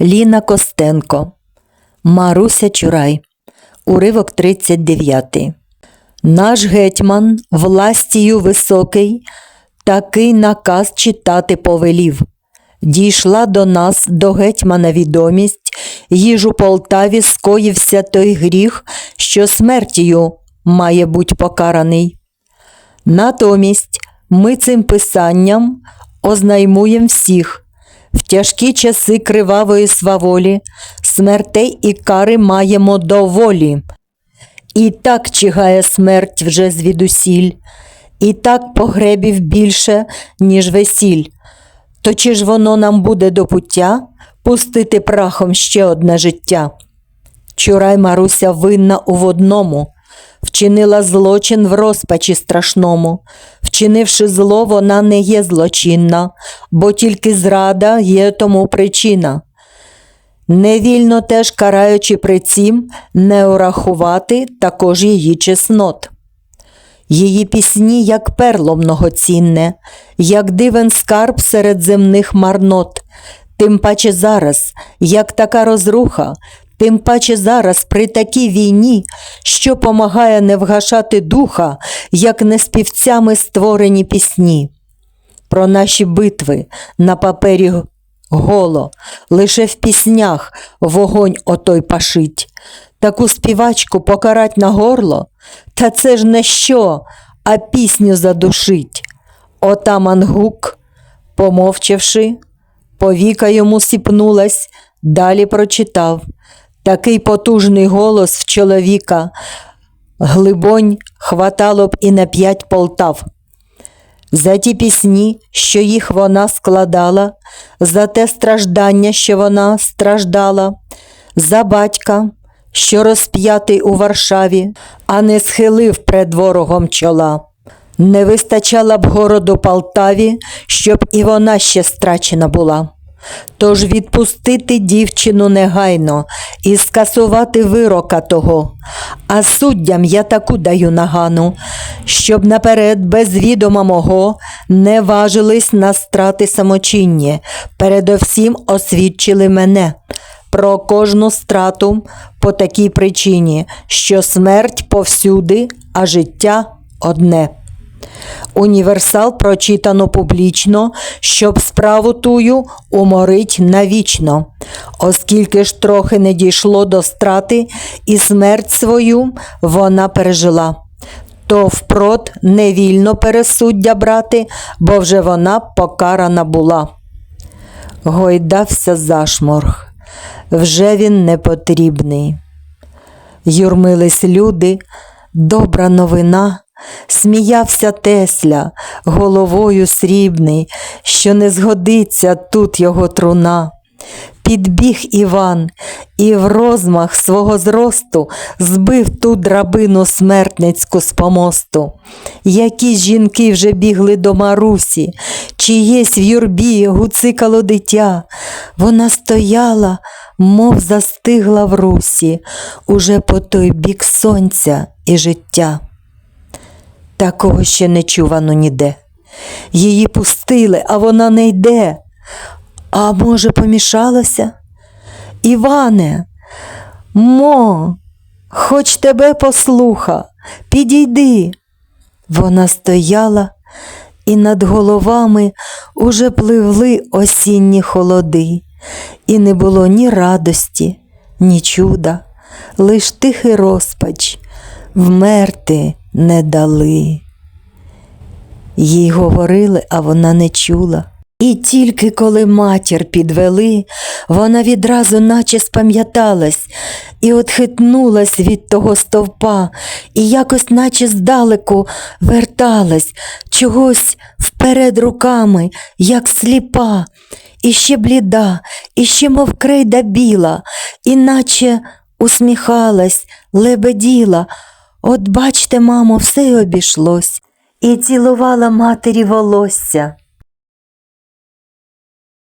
Ліна Костенко, Маруся Чурай, уривок 39. Наш гетьман властію високий такий наказ читати повелів. Дійшла до нас до гетьмана відомість, їж у Полтаві скоївся той гріх, що смертію має бути покараний. Натомість ми цим писанням ознаймуємо всіх. В тяжкі часи кривавої сваволі смертей і кари маємо доволі. І так чигає смерть вже звідусіль, і так погребів більше, ніж весіль. То чи ж воно нам буде до пуття пустити прахом ще одне життя? Чурай Маруся винна у водному, вчинила злочин в розпачі страшному. Вчинивши зло, вона не є злочинна, бо тільки зрада є тому причина. Невільно теж караючи при цім, не урахувати також її чеснот. Її пісні, як перло многоцінне, як дивен скарб серед земних марнот, тим паче зараз, як така розруха, тим паче зараз при такій війні, що помагає не вгашати духа, як не співцями створені пісні. Про наші битви на папері голо, лише в піснях вогонь отой пашить. Таку співачку покарать на горло, та це ж не що, а пісню задушить. Отаман гук, помовчавши, повіка йому сіпнулась, далі прочитав. Такий потужний голос в чоловіка, глибонь хватало б і на п'ять полтав. За ті пісні, що їх вона складала, за те страждання, що вона страждала, за батька, що розп'ятий у Варшаві, а не схилив пред ворогом чола. Не вистачала б городу Полтаві, щоб і вона ще страчена була. Тож відпустити дівчину негайно і скасувати вирока того. А суддям я таку даю нагану, щоб наперед без відома мого не важились на страти самочинні, передовсім освідчили мене про кожну страту по такій причині, що смерть повсюди, а життя одне. Універсал прочитано публічно, щоб справу тую уморить навічно, оскільки ж трохи не дійшло до страти, і смерть свою вона пережила. То впрот невільно пересуддя брати, бо вже вона покарана була. Гойдався зашморг, вже він не потрібний. Юрмились люди, добра новина. Сміявся Тесля, головою срібний, що не згодиться тут його труна. Підбіг Іван і в розмах свого зросту збив ту драбину смертницьку з помосту. Якісь жінки вже бігли до Марусі, чиєсь в юрбі гуцикало дитя. Вона стояла, мов застигла в русі, уже по той бік сонця і життя. Такого ще не чувано ніде. Її пустили, а вона не йде. А може, помішалася? Іване, мо, хоч тебе послуха, підійди. Вона стояла, і над головами уже пливли осінні холоди, і не було ні радості, ні чуда, лиш тихий розпач, вмерти не дали. Їй говорили, а вона не чула. І тільки коли матір підвели, вона відразу наче спам'яталась і отхитнулась від того стовпа, і якось, наче здалеку, верталась, чогось вперед руками, як сліпа, і ще бліда, і ще, мов крейда біла, і наче усміхалась, лебеділа. От бачте, мамо, все й обійшлось, і цілувала матері волосся.